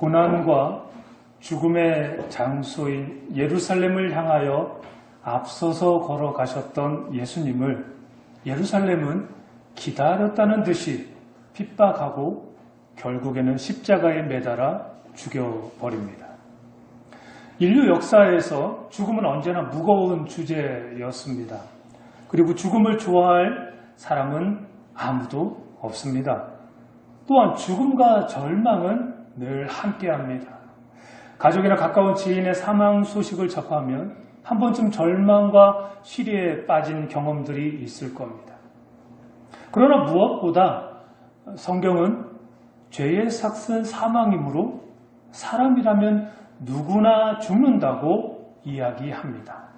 고난과 죽음의 장소인 예루살렘을 향하여 앞서서 걸어가셨던 예수님을 예루살렘은 기다렸다는 듯이 핍박하고 결국에는 십자가에 매달아 죽여버립니다. 인류 역사에서 죽음은 언제나 무거운 주제였습니다. 그리고 죽음을 좋아할 사람은 아무도 없습니다. 또한 죽음과 절망은 늘 함께합니다. 가족이나 가까운 지인의 사망 소식을 접하면 한 번쯤 절망과 시리에 빠진 경험들이 있을 겁니다. 그러나 무엇보다 성경은 죄의 삭슨 사망이므로 사람이라면 누구나 죽는다고 이야기합니다.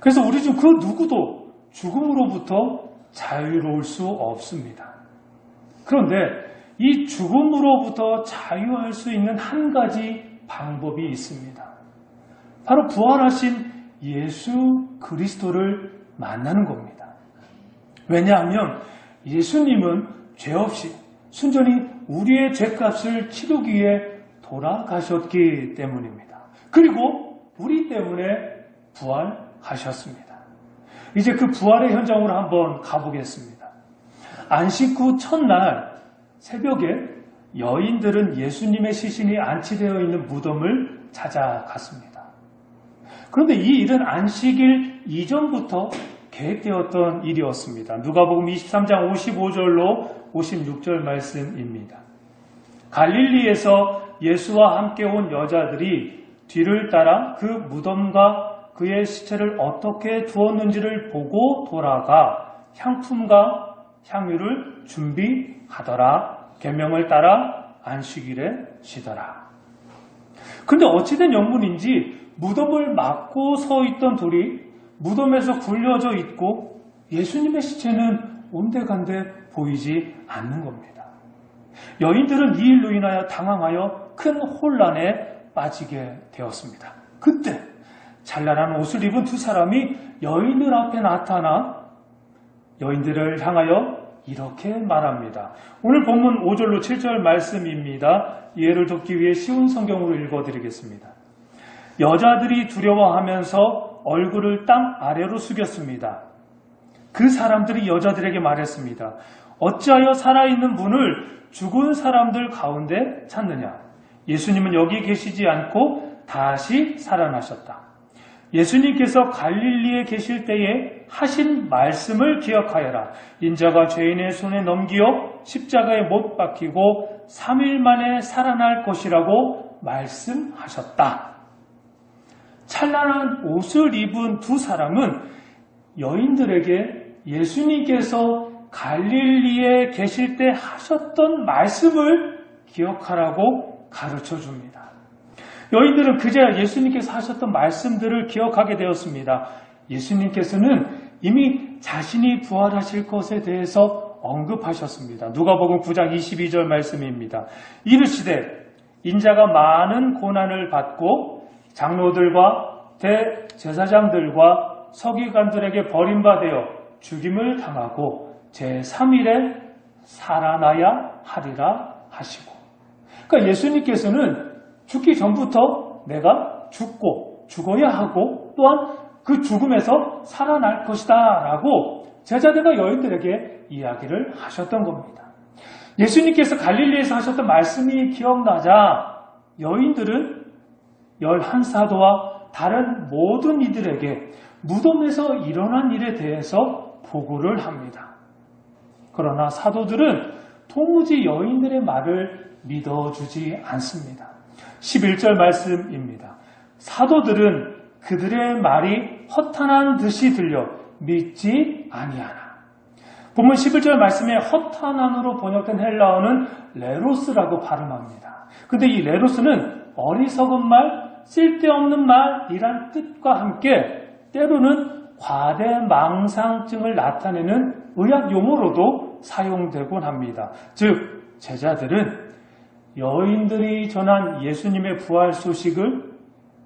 그래서 우리 중 그 누구도 죽음으로부터 자유로울 수 없습니다. 그런데 이 죽음으로부터 자유할 수 있는 한 가지 방법이 있습니다. 바로 부활하신 예수 그리스도를 만나는 겁니다. 왜냐하면 예수님은 죄 없이 순전히 우리의 죄값을 치르기 위해 돌아가셨기 때문입니다. 그리고 우리 때문에 부활하셨습니다. 이제 그 부활의 현장으로 한번 가보겠습니다. 안식 후 첫날 새벽에 여인들은 예수님의 시신이 안치되어 있는 무덤을 찾아갔습니다. 그런데 이 일은 안식일 이전부터 계획되었던 일이었습니다. 누가복음 23장 55절로 56절 말씀입니다. 갈릴리에서 예수와 함께 온 여자들이 뒤를 따라 그 무덤과 그의 시체를 어떻게 두었는지를 보고 돌아가 향품과 향유를 준비 하더라. 계명을 따라 안식일에 쉬더라. 근데 어찌된 영문인지 무덤을 막고 서 있던 둘이 무덤에서 굴려져 있고 예수님의 시체는 온데간데 보이지 않는 겁니다. 여인들은 이 일로 인하여 당황하여 큰 혼란에 빠지게 되었습니다. 그때 찬란한 옷을 입은 두 사람이 여인들 앞에 나타나 여인들을 향하여 이렇게 말합니다. 오늘 본문 5절로 7절 말씀입니다. 이해를 돕기 위해 쉬운 성경으로 읽어드리겠습니다. 여자들이 두려워하면서 얼굴을 땅 아래로 숙였습니다. 그 사람들이 여자들에게 말했습니다. 어찌하여 살아있는 분을 죽은 사람들 가운데 찾느냐? 예수님은 여기 계시지 않고 다시 살아나셨다. 예수님께서 갈릴리에 계실 때에 하신 말씀을 기억하여라. 인자가 죄인의 손에 넘기어 십자가에 못 박히고 3일 만에 살아날 것이라고 말씀하셨다. 찬란한 옷을 입은 두 사람은 여인들에게 예수님께서 갈릴리에 계실 때 하셨던 말씀을 기억하라고 가르쳐 줍니다. 여인들은 그제야 예수님께서 하셨던 말씀들을 기억하게 되었습니다. 예수님께서는 이미 자신이 부활하실 것에 대해서 언급하셨습니다. 누가복음 9장 22절 말씀입니다. 이르시되 인자가 많은 고난을 받고 장로들과 대제사장들과 서기관들에게 버림받아 죽임을 당하고 제3일에 살아나야 하리라 하시고 그러니까 예수님께서는 죽기 전부터 내가 죽고 죽어야 하고 또한 그 죽음에서 살아날 것이다 라고 제자들과 여인들에게 이야기를 하셨던 겁니다. 예수님께서 갈릴리에서 하셨던 말씀이 기억나자 여인들은 열한 사도와 다른 모든 이들에게 무덤에서 일어난 일에 대해서 보고를 합니다. 그러나 사도들은 도무지 여인들의 말을 믿어주지 않습니다. 11절 말씀입니다. 사도들은 그들의 말이 허탄한 듯이 들려 믿지 아니하나. 본문 11절 말씀에 허탄한으로 번역된 헬라어는 레로스라고 발음합니다. 근데 이 레로스는 어리석은 말, 쓸데없는 말이란 뜻과 함께 때로는 과대 망상증을 나타내는 의학 용어로도 사용되곤 합니다. 즉, 제자들은 여인들이 전한 예수님의 부활 소식을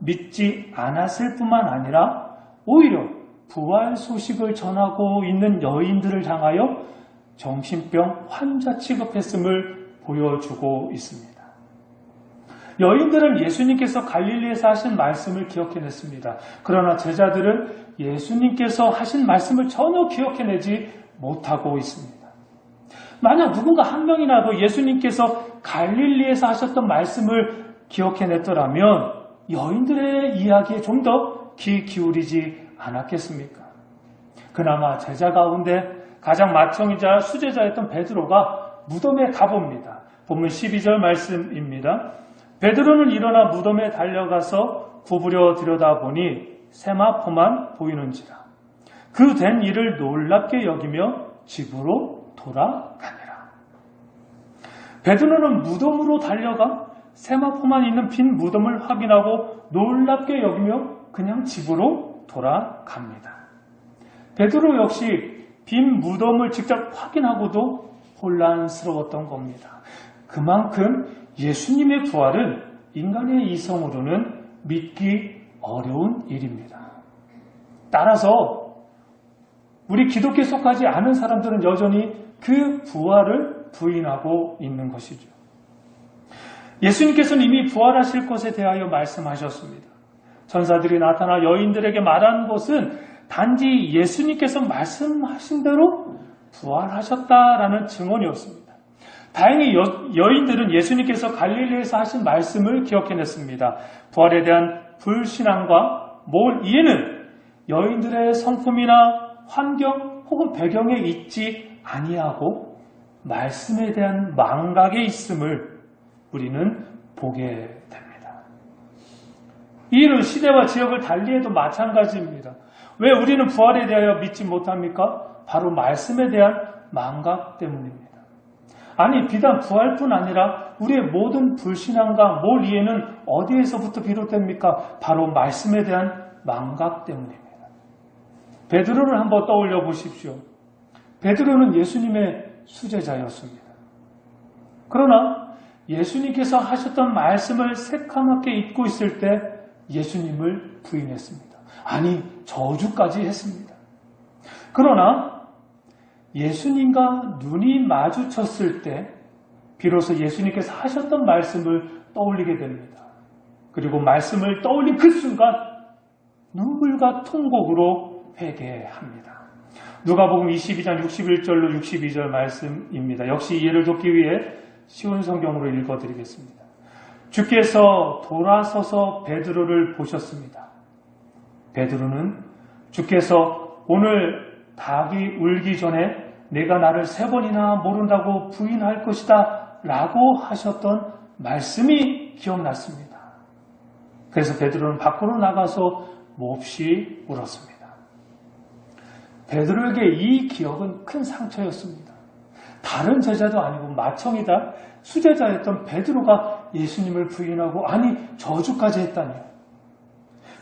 믿지 않았을 뿐만 아니라 오히려 부활 소식을 전하고 있는 여인들을 향하여 정신병 환자 취급했음을 보여주고 있습니다. 여인들은 예수님께서 갈릴리에서 하신 말씀을 기억해냈습니다. 그러나 제자들은 예수님께서 하신 말씀을 전혀 기억해내지 못하고 있습니다. 만약 누군가 한 명이라도 예수님께서 갈릴리에서 하셨던 말씀을 기억해냈더라면 여인들의 이야기에 좀 더 귀 기울이지 않았겠습니까? 그나마 제자 가운데 가장 맏형이자 수제자였던 베드로가 무덤에 가봅니다. 본문 12절 말씀입니다. 베드로는 일어나 무덤에 달려가서 구부려 들여다보니 세마포만 보이는지라. 그 된 일을 놀랍게 여기며 집으로 돌아가니라. 베드로는 무덤으로 달려가 세마포만 있는 빈 무덤을 확인하고 놀랍게 여기며 그냥 집으로 돌아갑니다. 베드로 역시 빈 무덤을 직접 확인하고도 혼란스러웠던 겁니다. 그만큼 예수님의 부활은 인간의 이성으로는 믿기 어려운 일입니다. 따라서 우리 기독교에 속하지 않은 사람들은 여전히 그 부활을 부인하고 있는 것이죠. 예수님께서는 이미 부활하실 것에 대하여 말씀하셨습니다. 천사들이 나타나 여인들에게 말한 것은 단지 예수님께서 말씀하신 대로 부활하셨다라는 증언이었습니다. 다행히 여, 여인들은 예수님께서 갈릴리에서 하신 말씀을 기억해냈습니다. 부활에 대한 불신앙과 뭘 이해는 여인들의 성품이나 환경 혹은 배경에 있지 아니하고 말씀에 대한 망각에 있음을 우리는 보게 됩니다. 이 일은 시대와 지역을 달리해도 마찬가지입니다. 왜 우리는 부활에 대하여 믿지 못합니까? 바로 말씀에 대한 망각 때문입니다. 아니, 비단 부활뿐 아니라 우리의 모든 불신앙과 몰 이해는 어디에서부터 비롯됩니까? 바로 말씀에 대한 망각 때문입니다. 베드로를 한번 떠올려 보십시오. 베드로는 예수님의 수제자였습니다. 그러나 예수님께서 하셨던 말씀을 새카맣게 잊고 있을 때 예수님을 부인했습니다. 아니, 저주까지 했습니다. 그러나 예수님과 눈이 마주쳤을 때 비로소 예수님께서 하셨던 말씀을 떠올리게 됩니다. 그리고 말씀을 떠올린 그 순간 눈물과 통곡으로 회개합니다. 누가복음 22장 61절로 62절 말씀입니다. 역시 이해를 돕기 위해 쉬운 성경으로 읽어드리겠습니다. 주께서 돌아서서 베드로를 보셨습니다. 베드로는 주께서 오늘 닭이 울기 전에 내가 나를 세 번이나 모른다고 부인할 것이다 라고 하셨던 말씀이 기억났습니다. 그래서 베드로는 밖으로 나가서 몹시 울었습니다. 베드로에게 이 기억은 큰 상처였습니다. 다른 제자도 아니고 마청이다 수제자였던 베드로가 예수님을 부인하고 아니 저주까지 했다니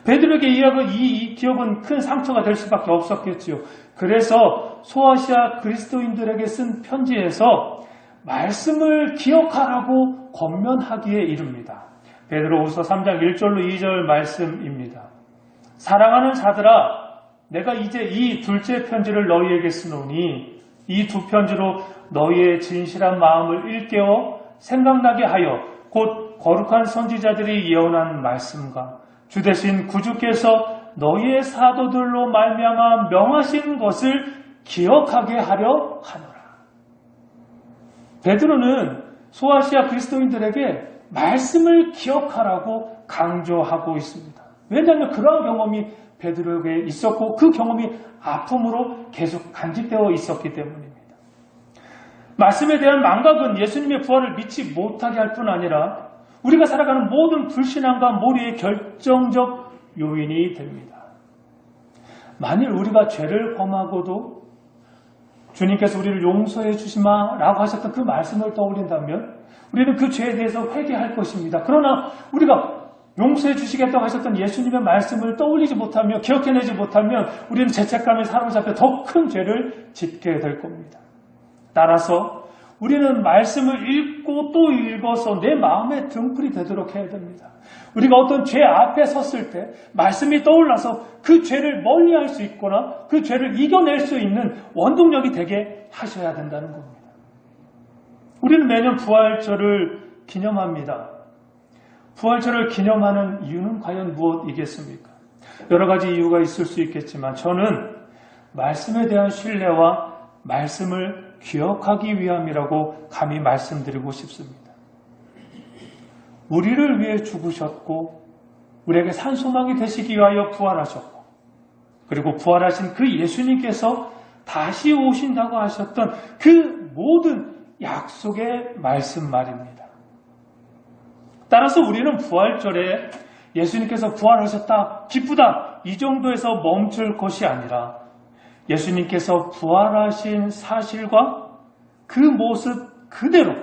베드로에게 이 기억은 큰 상처가 될 수밖에 없었겠지요. 그래서 소아시아 그리스도인들에게 쓴 편지에서 말씀을 기억하라고 권면하기에 이릅니다. 베드로후서 3장 1절로 2절 말씀입니다. 사랑하는 자들아 내가 이제 이 둘째 편지를 너희에게 쓰노니 이 두 편지로 너희의 진실한 마음을 일깨워 생각나게 하여 곧 거룩한 선지자들이 예언한 말씀과 주 대신 구주께서 너희의 사도들로 말미암아 명하신 것을 기억하게 하려 하노라. 베드로는 소아시아 그리스도인들에게 말씀을 기억하라고 강조하고 있습니다. 왜냐하면 그러한 경험이 베드로에게 있었고 그 경험이 아픔으로 계속 간직되어 있었기 때문입니다. 말씀에 대한 망각은 예수님의 부활을 믿지 못하게 할 뿐 아니라 우리가 살아가는 모든 불신앙과 모리의 결정적 요인이 됩니다. 만일 우리가 죄를 범하고도 주님께서 우리를 용서해 주시마 라고 하셨던 그 말씀을 떠올린다면 우리는 그 죄에 대해서 회개할 것입니다. 그러나 우리가 용서해 주시겠다고 하셨던 예수님의 말씀을 떠올리지 못하며 기억해내지 못하면 우리는 죄책감에 사로잡혀 더 큰 죄를 짓게 될 겁니다. 따라서 우리는 말씀을 읽고 또 읽어서 내 마음에 등불이 되도록 해야 됩니다. 우리가 어떤 죄 앞에 섰을 때 말씀이 떠올라서 그 죄를 멀리 할 수 있거나 그 죄를 이겨낼 수 있는 원동력이 되게 하셔야 된다는 겁니다. 우리는 매년 부활절을 기념합니다. 부활절을 기념하는 이유는 과연 무엇이겠습니까? 여러 가지 이유가 있을 수 있겠지만 저는 말씀에 대한 신뢰와 말씀을 기억하기 위함이라고 감히 말씀드리고 싶습니다. 우리를 위해 죽으셨고 우리에게 산소망이 되시기 위하여 부활하셨고 그리고 부활하신 그 예수님께서 다시 오신다고 하셨던 그 모든 약속의 말씀 말입니다. 따라서 우리는 부활절에 예수님께서 부활하셨다, 기쁘다, 이 정도에서 멈출 것이 아니라 예수님께서 부활하신 사실과 그 모습 그대로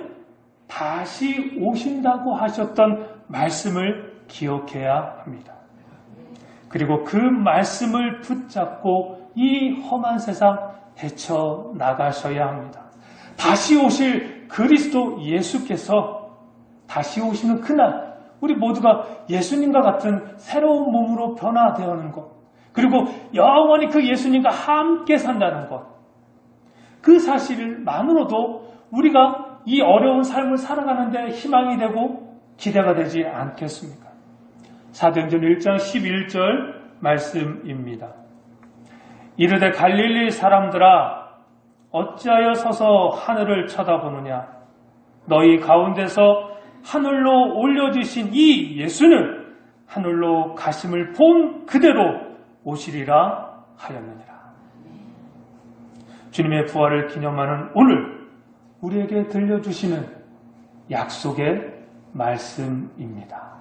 다시 오신다고 하셨던 말씀을 기억해야 합니다. 그리고 그 말씀을 붙잡고 이 험한 세상 헤쳐 나가셔야 합니다. 다시 오실 그리스도 예수께서 다시 오시는 그날 우리 모두가 예수님과 같은 새로운 몸으로 변화되는 것 그리고 영원히 그 예수님과 함께 산다는 것. 그 사실만으로도 우리가 이 어려운 삶을 살아가는데 희망이 되고 기대가 되지 않겠습니까? 사도행전 1장 11절 말씀입니다. 이르되 갈릴리 사람들아 어찌하여 서서 하늘을 쳐다보느냐 너희 가운데서 하늘로 올려주신 이 예수는 하늘로 가심을 본 그대로 오시리라 하였느니라. 주님의 부활을 기념하는 오늘 우리에게 들려주시는 약속의 말씀입니다.